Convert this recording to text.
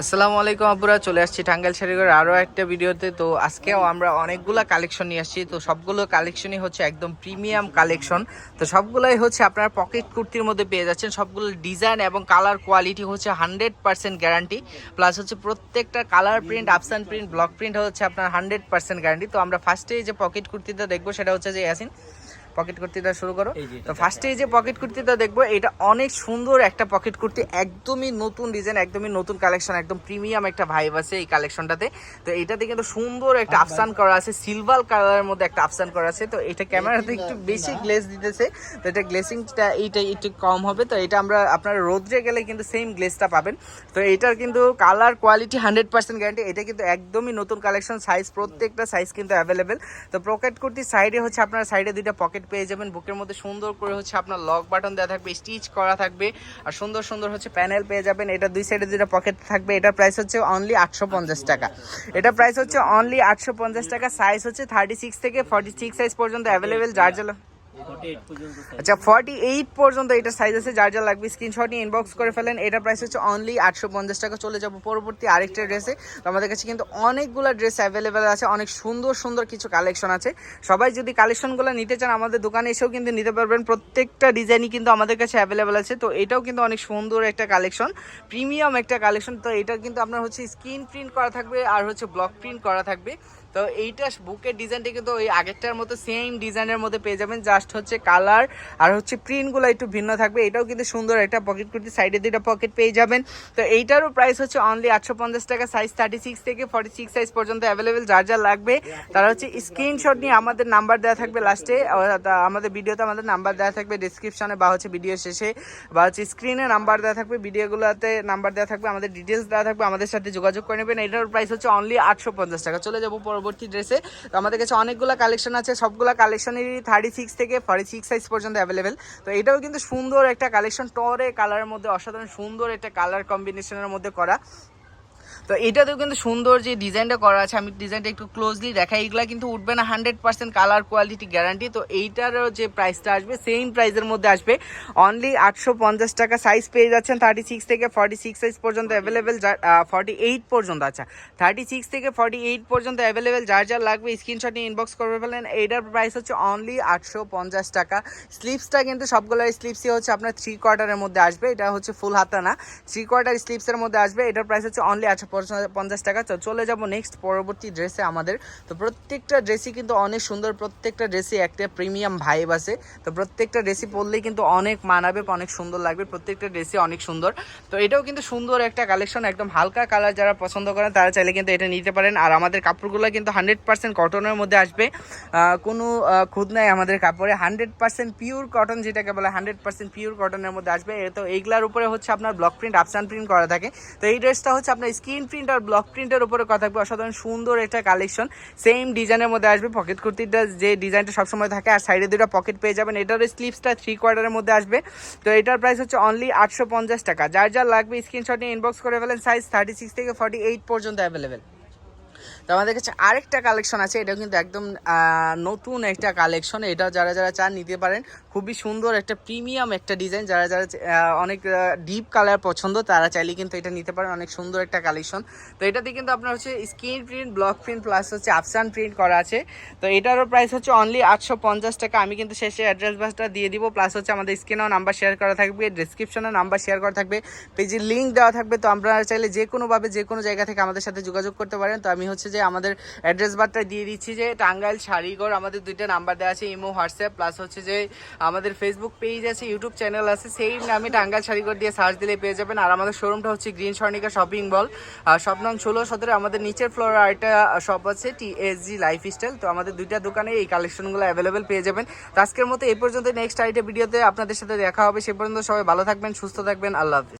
আসসালামু আলাইকুম আপুরা, চলে আসছি টাঙ্গাইল শাড়িঘর আরও একটা ভিডিওতে। তো আজকেও আমরা অনেকগুলো কালেকশন নিয়ে আসছি। তো সবগুলো কালেকশনই হচ্ছে একদম প্রিমিয়াম কালেকশন। তো সবগুলোই হচ্ছে আপনার পকেট কুর্তির মধ্যে পেয়ে যাচ্ছেন। সবগুলো ডিজাইন এবং কালার কোয়ালিটি হচ্ছে হান্ড্রেড পার্সেন্ট গ্যারান্টি। প্লাস হচ্ছে প্রত্যেকটা কালার প্রিন্ট আপসান প্রিন্ট, ব্লক প্রিন্ট হচ্ছে আপনার হান্ড্রেড পার্সেন্ট গ্যারান্টি। তো আমরা ফার্স্টে যে পকেট কুর্তিটা দেখব, সেটা হচ্ছে যে ইয়াসিন। পকেট কুর্তিটা শুরু করো। তো ফার্স্টে যে পকেট কুর্তিটা দেখব এটা অনেক সুন্দর একটা পকেট কুর্তি একদমই নতুন ডিজাইন একদমই নতুন কালেকশন একদম প্রিমিয়াম একটা ভাইব আছে এই কালেকশনটাতে তো এটাতে কিন্তু সুন্দর একটা আফসান করা আছে সিলভার কালারের মধ্যে একটা আফসান করা আছে। তো এটা ক্যামেরাতে একটু বেশি গ্লেস দিতেছে তো এটা গ্লেসিংটা এইটা একটু কম হবে। তো এটা আমরা আপনার রোদ্রে গেলে কিন্তু সেম গ্লেসটা পাবেন। তো এটার কিন্তু colour quality hundred percent guarantee এটা কিন্তু একদমই নতুন কালেকশন সাইজ প্রত্যেকটা সাইজ কিন্তু অ্যাভেলেবেল তো পকেট কুর্তির সাইডে হচ্ছে আপনার সাইডে দুইটা পকেট পেয়ে যাবেন বুকের মধ্যে সুন্দর করে হচ্ছে আপনার লক বাটন দেওয়া থাকবে স্টিচ করা থাকবে, আর সুন্দর সুন্দর হচ্ছে প্যানেল পেয়ে যাবেন। এটা দুই সাইডে দুটা পকেট থাকবে। এটার প্রাইস হচ্ছে অনলি আটশো পঞ্চাশ টাকা। এটা প্রাইস হচ্ছে অনলি আটশো পঞ্চাশ টাকা। সাইজ হচ্ছে থার্টি সিক্স থেকে ফর্টি সিক্স সাইজ পর্যন্ত অ্যাভেলেবেল যার জন্য আচ্ছা ফর্টি এইট পর্যন্ত এটা সাইজ আছে, যার যা লাগবে স্ক্রিনশট নিয়ে ইনবক্স করে ফেলেন। এটা প্রাইস হচ্ছে অনলি আটশো পঞ্চাশ টাকা। চলে যাব পরবর্তী আরেকটা ড্রেসে তো আমাদের কাছে কিন্তু অনেকগুলো ড্রেস অ্যাভেলেবেল আছে, অনেক সুন্দর সুন্দর কিছু কালেকশন আছে। সবাই যদি কালেকশনগুলো নিতে চান, আমাদের দোকানে এসেও কিন্তু নিতে পারবেন। প্রত্যেকটা ডিজাইনই কিন্তু আমাদের কাছে অ্যাভেলেবেল আছে। তো এটাও কিন্তু অনেক সুন্দর একটা কালেকশন প্রিমিয়াম একটা কালেকশন তো এটা কিন্তু আপনার হচ্ছে স্ক্রিন প্রিন্ট করা থাকবে আর হচ্ছে ব্লক প্রিন্ট করা থাকবে। তো এইটা বুকের ডিজাইনটা কিন্তু ওই আগেরটার মতো সেম ডিজাইনের মধ্যে পেয়ে যাবেন। জাস্ট হচ্ছে কালার আর হচ্ছে প্রিন্টগুলো একটু ভিন্ন থাকবে। এটাও কিন্তু সুন্দর একটা পকেট কুর্তি সাইডে দুটো পকেট পেয়ে যাবেন। তো এইটারও প্রাইস হচ্ছে অনলি আটশো পঞ্চাশ টাকা সাইজ থার্টি সিক্স থেকে ফর্টি সিক্স সাইজ পর্যন্ত অ্যাভেলেবেল যার যা লাগবে। তারা হচ্ছে স্ক্রিনশট নিয়ে আমাদের নাম্বার দেওয়া থাকবে লাস্টে আমাদের ভিডিওতে আমাদের নাম্বার দেওয়া থাকবে ডিসক্রিপশনে বা হচ্ছে ভিডিও শেষে। বা হচ্ছে স্ক্রিনে নাম্বার দেওয়া থাকবে ভিডিওগুলোতে নাম্বার দেওয়া থাকবে, আমাদের ডিটেলস দেওয়া থাকবে, আমাদের সাথে যোগাযোগ করে নেবেন। এটার প্রাইস হচ্ছে অনলি আটশো পঞ্চাশ টাকা। চলে যাব পরবর্তী ড্রেসে। তো আমাদের কাছে অনেকগুলো কালেকশন আছে, সবগুলো কালেকশনেরই থার্টি সিক্স থেকে ফর্টি সিক্স সাইজ পর্যন্ত অ্যাভেলেবেল তো এটাও কিন্তু সুন্দর একটা কালেকশন টরে কালারের মধ্যে, অসাধারণ সুন্দর একটা কালার কম্বিনেশনের মধ্যে করা। তো এটাতেও কিন্তু সুন্দর যে ডিজাইনটা করা আছে আমি ডিজাইনটা একটু ক্লোজলি দেখাই। এগুলা কিন্তু উঠবে না hundred percent colour quality guarantee তো এইটারও যে প্রাইসটা আসবে সেম প্রাইসের মধ্যে আসবে। অনলি আটশো পঞ্চাশ টাকা সাইজ পেয়ে যাচ্ছেন থার্টি সিক্স থেকে ফর্টি সিক্স সাইজ পর্যন্ত অ্যাভেলেবেল ফর্টি এইট পর্যন্ত আচ্ছা। থার্টি সিক্স থেকে ফর্টি এইট পর্যন্ত অ্যাভেলেবেল যার যার লাগবে স্ক্রিনশট নিয়ে ইনবক্স করবে ফেলেন। এইটার প্রাইস হচ্ছে অনলি আটশো পঞ্চাশ টাকা। স্লিপসটা কিন্তু সবগুলো স্লিপসই হচ্ছে আপনার থ্রি কোয়ার্টারের মধ্যে আসবে এটা হচ্ছে ফুল হাতা না থ্রি কোয়ার্টার স্লিপসের মধ্যে আসবে এটার প্রাইস হচ্ছে অনলি আটশো পঞ্চাশ টাকা। তো চলে যাব নেক্সট পরবর্তী ড্রেসে আমাদের। তো প্রত্যেকটা ড্রেসই কিন্তু অনেক সুন্দর, প্রত্যেকটা ড্রেসই একটা প্রিমিয়াম ভাইব আছে। তো প্রত্যেকটা ড্রেসই পরলেই কিন্তু অনেক মানাবে, অনেক সুন্দর লাগবে। প্রত্যেকটা ড্রেসই অনেক সুন্দর। তো এটাও কিন্তু সুন্দর একটা কালেকশন একদম হালকা কালার যারা পছন্দ করেন, তারা চাইলে কিন্তু এটা নিতে পারেন। আর আমাদের কাপড়গুলো কিন্তু হান্ড্রেড পার্সেন্ট কটনের মধ্যে আসবে। কোনো খুদ নাই আমাদের কাপড়ে। হান্ড্রেড পার্সেন্ট পিওর কটন যেটাকে বলে হান্ড্রেড পার্সেন্ট পিওর কটনের মধ্যে আসবে। তো এইগুলার উপরে হচ্ছে আপনার ব্লক প্রিন্ট আপসান প্রিন্ট করা থাকে। তো এই ড্রেসটা হচ্ছে আপনার স্ক্রিন প্রিন্ট আর ব্লক প্রিন্টের উপরে কথা থাকবে অসাধারণ, সুন্দর একটা কালেকশন। সেম ডিজাইনের মধ্যে আসবে পকেট কুর্তিটা, যে ডিজাইনটা সবসময় থাকে, আর সাইডে দুটো পকেট পেয়ে যাবেন। এটার স্লিপসটা থ্রি কোয়ার্টারের মধ্যে আসবে। তো এটার প্রাইস হচ্ছে অনলি আটশো পঞ্চাশ টাকা। যার যার লাগবে স্ক্রিনশট নিয়ে ইনবক্স করে ফেলেন। সাইজ থার্টি সিক্স থেকে ফর্টি এইট পর্যন্ত অ্যাভেলেবেল তো আমাদের কাছে আরেকটা কালেকশন আছে, এটাও কিন্তু একদম নতুন একটা কালেকশন এটা যারা যারা চান নিতে পারেন। খুবই সুন্দর একটা প্রিমিয়াম একটা ডিজাইন যারা যারা অনেক ডিপ কালার পছন্দ, তারা চাইলে কিন্তু এটা নিতে পারেন, অনেক সুন্দর একটা কালেকশন তো এটাতে কিন্তু আপনার হচ্ছে screen print block print plus হচ্ছে আফসান প্রিন্ট করা আছে। তো এটারও প্রাইস হচ্ছে অনলি আটশো পঞ্চাশ টাকা। আমি কিন্তু শেষে অ্যাড্রেস বাসটা দিয়ে দিব প্লাস হচ্ছে আমাদের স্ক্রিনেও নাম্বার শেয়ার করা থাকবে ডিসক্রিপশনে নাম্বার শেয়ার করা থাকবে। পেজের লিঙ্ক দেওয়া থাকবে, তো আপনারা চাইলে যে কোনোভাবে যে কোনো জায়গা থেকে আমাদের সাথে যোগাযোগ করতে পারেন। তো আমি হচ্ছে যে আমাদের অ্যাড্রেস বারটা দিয়ে দিচ্ছি যে টাঙ্গাইল শাড়িগড় আমাদের দুইটা নাম্বার দেওয়া আছে, ইমো, হোয়াটসঅ্যাপ প্লাস হচ্ছে যে আমাদের ফেসবুক পেজ আছে ইউটিউব চ্যানেল আছে সেই নামে টাঙ্গাইল শাড়িগড় দিয়ে সার্চ দিলে পেয়ে যাবেন। আর আমাদের শোরুমটা হচ্ছে green Swarnika shopping mall shop নং ষোলো সতেরো, আমাদের নিচের ফ্লোর আরেকটা শপ আছে টিএসজি লাইফ স্টাইল তো আমাদের দুইটা দোকানে এই কালেকশনগুলো অ্যাভেলেবেল পেয়ে যাবেন। আজকের মতো এই পর্যন্ত নেক্সট আইটে ভিডিওতে আপনাদের সাথে দেখা হবে। সে পর্যন্ত সবাই ভালো থাকবেন, সুস্থ থাকবেন। আল্লাহ হাফিজ।